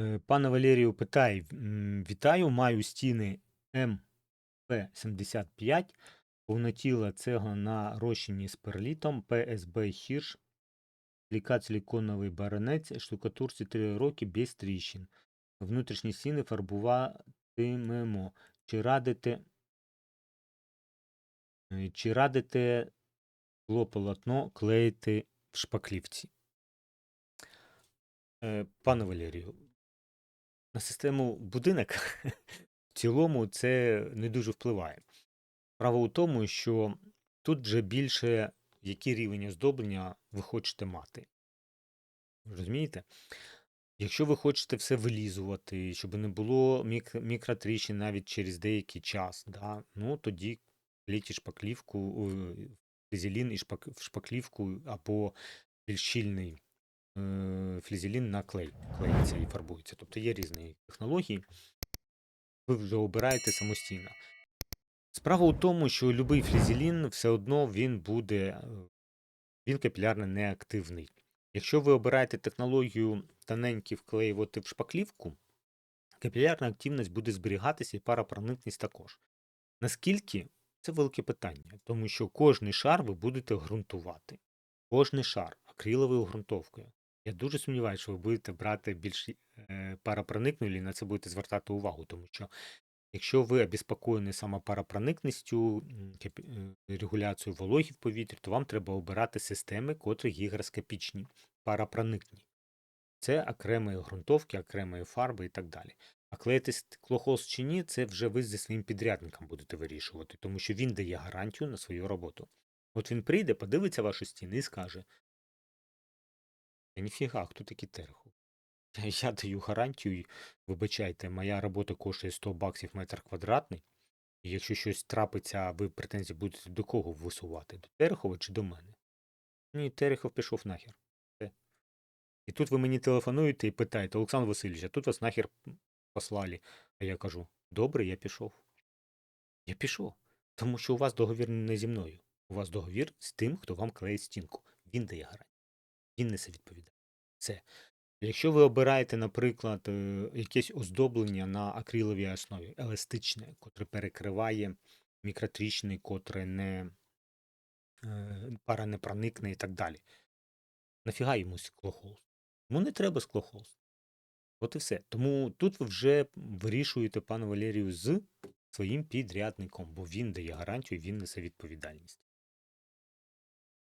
Е, Пане Валерію питає: Вітаю, маю стіни МП-75, повнотіла цегла на розчині з перлітом, ПСБ Хірш, плікат силіконовий баронець, штукатурці 3 роки без тріщин. Внутрішні стіни фарбуватимемо. Чи радите, е, чи радите полотно клеїти в шпаклівці? Е, Пане Валерію, на систему будинок в цілому це не дуже впливає. Справа у тому, що тут вже більше який рівень оздоблення ви хочете мати. Розумієте? Якщо ви хочете все вилізувати, щоб не було мік- мікротріщин навіть через деякий час, да, ну тоді клейте шпаклівку, ой, флізелін і шпак, шпаклівку або більш щільний е, флізелін на клей клеїться і фарбується. Тобто є різні технології, ви вже обираєте самостійно. Справа у тому, що будь-який флізелін все одно він буде, е, він капілярно неактивний. Якщо ви обираєте технологію тоненькі вклеювати в шпаклівку, капілярна активність буде зберігатися і парапроникність також. Наскільки це велике питання, тому що кожний шар ви будете ґрунтувати. Кожний шар акриловою ґрунтовкою. Я дуже сумніваюся, що ви будете брати більш е, парапроникну і на це будете звертати увагу, тому що якщо ви обеспокоєні саме парапроникністю, е, регуляцією вологі в повітрі, то вам треба обирати системи, котрі гігроскопічні, парапроникні. Це окремої ґрунтовки, окремої фарби і так далі. А клеїти стеклохолст чи ні, це вже ви зі своїм підрядником будете вирішувати, тому що він дає гарантію на свою роботу. От він прийде, подивиться ваші стіни і скаже: «Та ніфіга, хто такий Терехов? Я, даю гарантію, вибачайте, моя робота коштує 100 баксів метр квадратний, і якщо щось трапиться, ви претензії будете до кого висувати? До Терехова чи до мене? Ні, Терехов пішов нахер. І тут ви мені телефонуєте і питаєте, Олександр Васильович, а тут вас нахер послали. А я кажу: добре, я пішов. Я пішов. Тому що у вас договір не зі мною. У вас договір з тим, хто вам клеїть стінку. Він дає гарантію. Він несе відповідальність. Все. Якщо ви обираєте, наприклад, е, якесь оздоблення на акриловій основі, еластичне, котре перекриває мікротріщини, котре не е, пара не проникне і так далі. Нафіга йому склохолст? Йому не треба склохолст. От і все. Тому тут ви вже вирішуєте, пане Валерію, з своїм підрядником, бо він дає гарантію, він несе відповідальність.